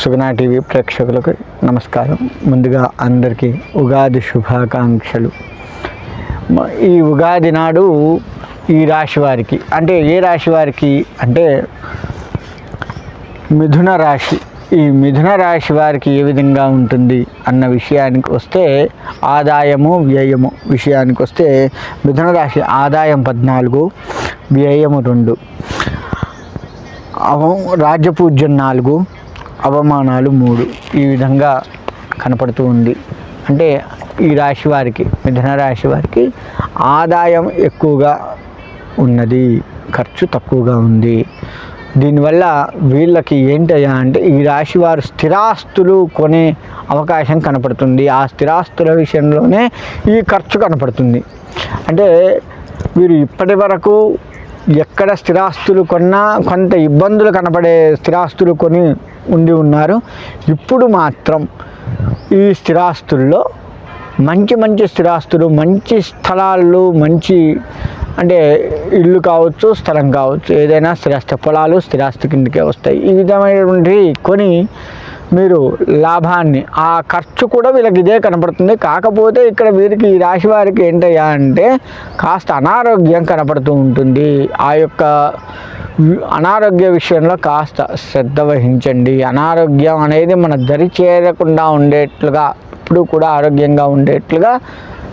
సుగుణ TV ప్రేక్షకులకు నమస్కారం. ముందుగా అందరికీ ఉగాది శుభాకాంక్షలు. ఈ ఉగాది నాడు ఈ రాశి వారికి అంటే ఏ రాశి వారికి అంటే మిథున రాశి ఈ మిథున రాశి వారికి ఏ విధంగా ఉంటుంది అన్న విషయానికి వస్తే ఆదాయము వ్యయము విషయానికి వస్తే మిథున రాశి ఆదాయం పద్నాలుగు వ్యయము రెండు. రాజ్యపూజ్యం నాలుగు అవమానాలు మూడు. ఈ విధంగా కనపడుతూ ఉంది. అంటే ఈ రాశి వారికి మిథున రాశి వారికి ఆదాయం ఎక్కువగా ఉన్నది ఖర్చు తక్కువగా ఉంది. దీనివల్ల వీళ్ళకి ఏంటయ్యా అంటే ఈ రాశి వారు స్థిరాస్తులు కొనే అవకాశం కనపడుతుంది. ఆ స్థిరాస్తుల విషయంలోనే ఈ ఖర్చు కనపడుతుంది. అంటే వీరు ఇప్పటి వరకు ఎక్కడ స్థిరాస్తులు కొన్నా కొంత ఇబ్బందులు కనపడే స్థిరాస్తులు కొని ఉండి ఉన్నారు. ఇప్పుడు మాత్రం ఈ స్థిరాస్తుల్లో మంచి మంచి స్థిరాస్తులు మంచి స్థలాలు మంచి అంటే ఇల్లు కావచ్చు స్థలం కావచ్చు ఏదైనా స్థిరాస్తి పొలాలు స్థిరాస్తి కిందకే వస్తాయి. ఈ విధమైనటువంటి కొని మీరు లాభాన్ని ఆ ఖర్చు కూడా వీళ్ళకి ఇదే కనపడుతుంది. కాకపోతే ఇక్కడ వీరికి ఈ రాశి వారికి ఏంటయ్యా అంటే కాస్త అనారోగ్యం కనపడుతూ ఉంటుంది. ఆ యొక్క అనారోగ్య విషయంలో కాస్త శ్రద్ధ వహించండి. అనారోగ్యం అనేది మన దరి చేరకుండా ఉండేట్లుగా ఇప్పుడు కూడా ఆరోగ్యంగా ఉండేట్లుగా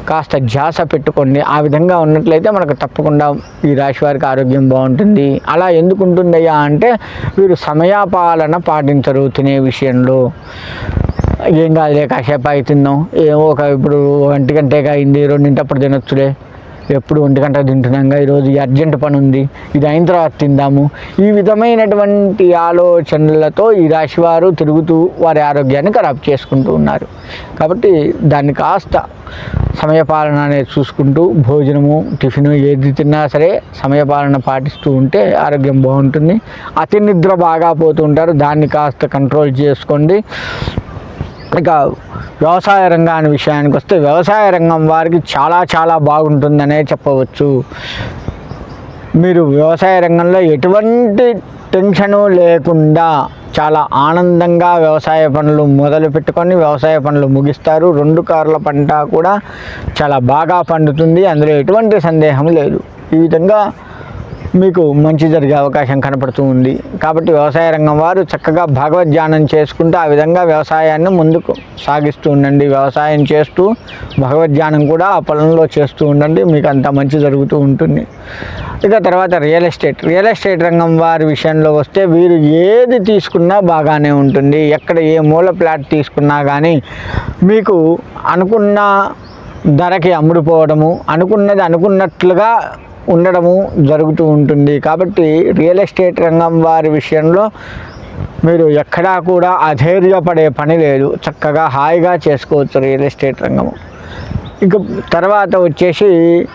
కాస్త ధ్యాస పెట్టుకోండి ఆ విధంగా ఉన్నట్లయితే మనకు తప్పకుండా ఈ రాశి వారికి ఆరోగ్యం బాగుంటుంది. అలా ఎందుకు ఉంటుందయ్యా అంటే వీరు సమయపాలన పాటించరు తినే విషయంలో. ఏం కాదులే కాసేపు అయి తిందాం ఏమో ఒక ఇప్పుడు ఒంటి గంటగా అయింది రెండింటప్పుడు తినొచ్చులే. ఎప్పుడు ఒంటి గంట తింటున్నాగా ఈరోజు అర్జెంట్ పని ఉంది ఇది అయిన తర్వాత తిందాము. ఈ విధమైనటువంటి ఆలోచనలతో ఈ రాశి వారు తిరుగుతూ వారి ఆరోగ్యాన్ని ఖరాబ్ చేసుకుంటూ ఉన్నారు. కాబట్టి దాన్ని కాస్త సమయపాలన అనేది చూసుకుంటూ భోజనము టిఫిన్ ఏది తిన్నా సరే సమయపాలన పాటిస్తూ ఉంటే ఆరోగ్యం బాగుంటుంది. అతి నిద్ర బాగా పోతూ ఉంటారు. దాన్ని కాస్త కంట్రోల్ చేసుకోండి. ఇక వ్యవసాయ రంగాన్ని విషయానికి వస్తే వ్యవసాయ రంగం వారికి చాలా చాలా బాగుంటుందనే చెప్పవచ్చు. మీరు వ్యవసాయ రంగంలో ఎటువంటి టెన్షను లేకుండా చాలా ఆనందంగా వ్యవసాయ పనులు మొదలు పెట్టుకొని వ్యవసాయ పనులు ముగిస్తారు. రెండు కార్ల పంట కూడా చాలా బాగా పండుతుంది. అందులో ఎటువంటి సందేహం లేదు. ఈ విధంగా మీకు మంచి జరిగే అవకాశం కనపడుతూ ఉంది. కాబట్టి వ్యవసాయ రంగం వారు చక్కగా భగవద్ ధ్యానం చేసుకుంటూ ఆ విధంగా వ్యవసాయాన్ని ముందుకు సాగిస్తూ ఉండండి. వ్యవసాయం చేస్తూ భగవద్ ధ్యానం కూడా ఆ పొలంలో చేస్తూ ఉండండి. మీకు అంత మంచి జరుగుతూ ఉంటుంది. ఇక తర్వాత రియల్ ఎస్టేట్. రియల్ ఎస్టేట్ రంగం వారి విషయంలో వస్తే వీరు ఏది తీసుకున్నా బాగానే ఉంటుంది. ఎక్కడ ఏ మూల ప్లాట్ తీసుకున్నా కానీ మీకు అనుకున్న ధరకి అమ్ముడుపోవడము అనుకున్నది అనుకున్నట్లుగా ఉండడము జరుగుతూ ఉంటుంది. కాబట్టి రియల్ ఎస్టేట్ రంగం వారి విషయంలో మీరు ఎక్కడా కూడా అధైర్యపడే పని లేదు. చక్కగా హాయిగా చేసుకోవచ్చు రియల్ ఎస్టేట్ రంగము. ఇక తర్వాత వచ్చేసి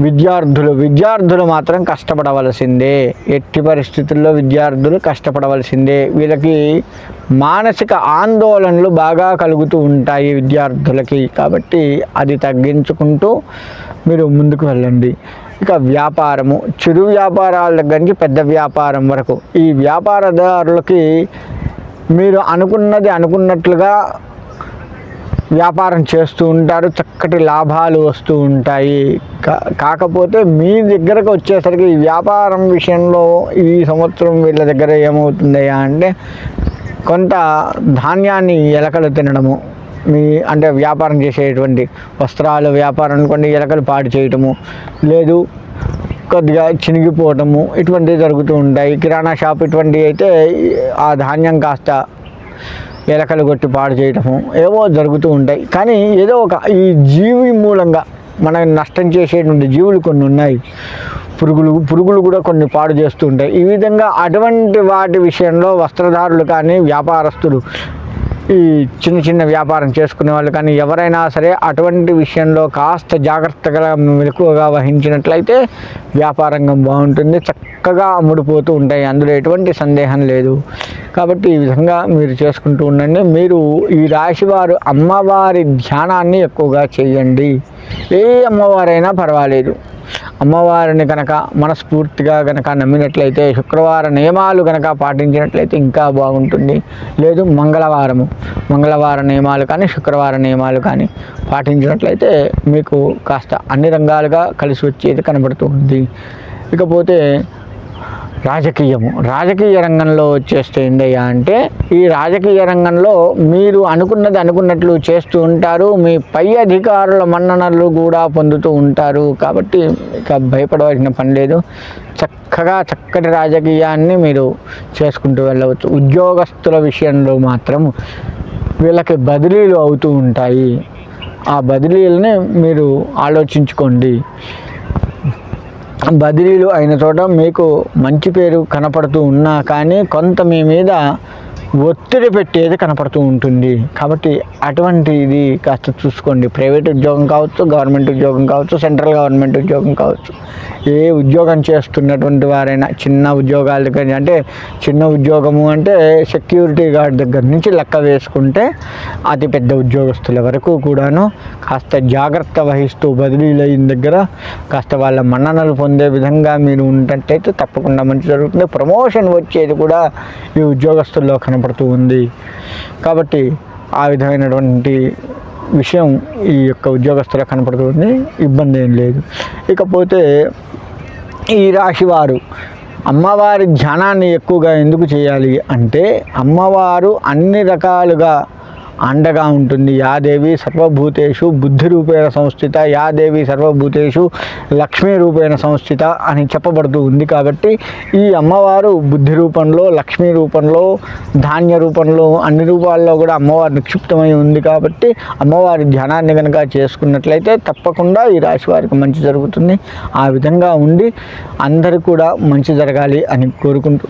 విద్యార్థులు. విద్యార్థులు మాత్రం కష్టపడవలసిందే. ఎట్టి పరిస్థితుల్లో విద్యార్థులు కష్టపడవలసిందే. వీళ్ళకి మానసిక ఆందోళనలు బాగా కలుగుతూ ఉంటాయి విద్యార్థులకి. కాబట్టి అది తగ్గించుకుంటూ మీరు ముందుకు వెళ్ళండి. ఇక వ్యాపారము. చిరు వ్యాపారాల దగ్గర నుంచి పెద్ద వ్యాపారం వరకు. ఈ వ్యాపారదారులకి మీరు అనుకున్నది అనుకున్నట్లుగా వ్యాపారం చేస్తూ ఉంటారు. చక్కటి లాభాలు వస్తూ ఉంటాయి. కా- కాకపోతే మీ దగ్గరకు వచ్చేసరికి ఈ వ్యాపారం విషయంలో ఈ సంవత్సరం వీళ్ళ దగ్గర ఏమవుతుందయ్యా అంటే కొంత ధాన్యాన్ని ఎలకలు తినడము. మీ అంటే వ్యాపారం చేసేటువంటి వస్త్రాలు వ్యాపారం అనుకోండి ఎలకలు పాడు చేయటము లేదు కొద్దిగా చినిగిపోవటము ఇటువంటివి జరుగుతూ ఉంటాయి. కిరాణా షాప్ ఇటువంటివి అయితే ఆ ధాన్యం కాస్త ఎలకలు కొట్టి పాడు చేయటము ఏవో జరుగుతూ ఉంటాయి. కానీ ఏదో ఒక ఈ జీవి మూలంగా మనం నష్టం చేసేటువంటి జీవులు కొన్ని ఉన్నాయి. పురుగులు పురుగులు కూడా కొన్ని పాడు చేస్తూ ఉంటాయి. ఈ విధంగా అటువంటి వాటి విషయంలో వస్త్రధారులు కానీ వ్యాపారస్తులు ఈ చిన్న చిన్న వ్యాపారం చేసుకునే వాళ్ళు కానీ ఎవరైనా సరే అటువంటి విషయంలో కాస్త జాగ్రత్తగా మెలకువగా వహించినట్లయితే వ్యాపారంగం బాగుంటుంది చక్కగా అమ్ముడుపోతూ ఉంటాయి. అందులో ఎటువంటి సందేహం లేదు. కాబట్టి ఈ విధంగా మీరు చేసుకుంటూ ఉండండి. మీరు ఈ రాశివారు అమ్మవారి ధ్యానాన్ని ఎక్కువగా చేయండి. ఏ అమ్మవారైనా పర్వాలేదు. అమ్మవారిని కనుక మనస్ఫూర్తిగా కనుక నమ్మినట్లయితే శుక్రవార నియమాలు కనుక పాటించినట్లయితే ఇంకా బాగుంటుంది. లేదు మంగళవారము. మంగళవార నియమాలు కానీ శుక్రవార నియమాలు కానీ పాటించినట్లయితే మీకు కాస్త అన్ని రంగాలుగా కలిసి వచ్చేది కనబడుతుంది ఇకపోతే రాజకీయము. రాజకీయ రంగంలో వచ్చేస్తే ఏందయ్యా అంటే ఈ రాజకీయ రంగంలో మీరు అనుకున్నది అనుకున్నట్లు చేస్తూ ఉంటారు. మీ పై అధికారుల మన్ననలు కూడా పొందుతూ ఉంటారు. కాబట్టి ఇక భయపడవలసిన పని లేదు. చక్కగా చక్కటి రాజకీయాన్ని మీరు చేసుకుంటూ వెళ్ళవచ్చు. ఉద్యోగస్తుల విషయంలో మాత్రం వీళ్ళకి బదిలీలు అవుతూ ఉంటాయి. ఆ బదిలీలని మీరు ఆలోచించుకోండి. బదిలీలు అయిన చోట మీకు మంచి పేరు కనపడుతూ ఉన్నా కానీ కొంత మీ మీద ఒత్తిడి పెట్టేది కనపడుతూ ఉంటుంది. కాబట్టి అటువంటిది కాస్త చూసుకోండి. ప్రైవేట్ ఉద్యోగం కావచ్చు గవర్నమెంట్ ఉద్యోగం కావచ్చు సెంట్రల్ గవర్నమెంట్ ఉద్యోగం కావచ్చు. ఏ ఉద్యోగం చేస్తున్నటువంటి వారైనా చిన్న ఉద్యోగాల దగ్గర అంటే చిన్న ఉద్యోగము అంటే సెక్యూరిటీ గార్డ్ దగ్గర నుంచి లెక్క వేసుకుంటే అతి పెద్ద ఉద్యోగస్తుల వరకు కూడాను కాస్త జాగ్రత్త వహిస్తూ బదిలీలు అయిన దగ్గర కాస్త వాళ్ళ మన్ననలు పొందే విధంగా మీరు ఉన్నట్టయితే తప్పకుండా మంచి జరుగుతుంది. ప్రమోషన్ వచ్చేది కూడా ఈ ఉద్యోగస్తుల్లో కనపడుతూ ఉంది. కాబట్టి ఆ విధమైనటువంటి విషయం ఈ యొక్క ఉద్యోగస్తులకు కనపడుతుంది ఇబ్బంది ఏం లేదు. ఇకపోతే ఈ రాశివారు అమ్మవారి ధ్యానాన్ని ఎక్కువగా ఎందుకు చేయాలి అంటే అమ్మవారు అన్ని రకాలుగా అండగా ఉంటుంది. యాదేవి సర్వభూతేషు బుద్ధి రూపేణ సంస్థిత యాదేవి సర్వభూతేషు లక్ష్మీ రూపేణ సంస్థిత అని చెప్పబడుతూ ఉంది కాబట్టి ఈ అమ్మవారు బుద్ధి రూపంలో లక్ష్మీ రూపంలో ధాన్య రూపంలో అన్ని రూపాల్లో కూడా అమ్మవారు నిక్షిప్తమై ఉంది కాబట్టి అమ్మవారి ధ్యానాన్ని కనుక చేసుకున్నట్లయితే తప్పకుండా ఈ రాశి వారికి మంచి జరుగుతుంది. ఆ విధంగా ఉండి అందరు కూడా మంచి జరగాలి అని కోరుకుంటూ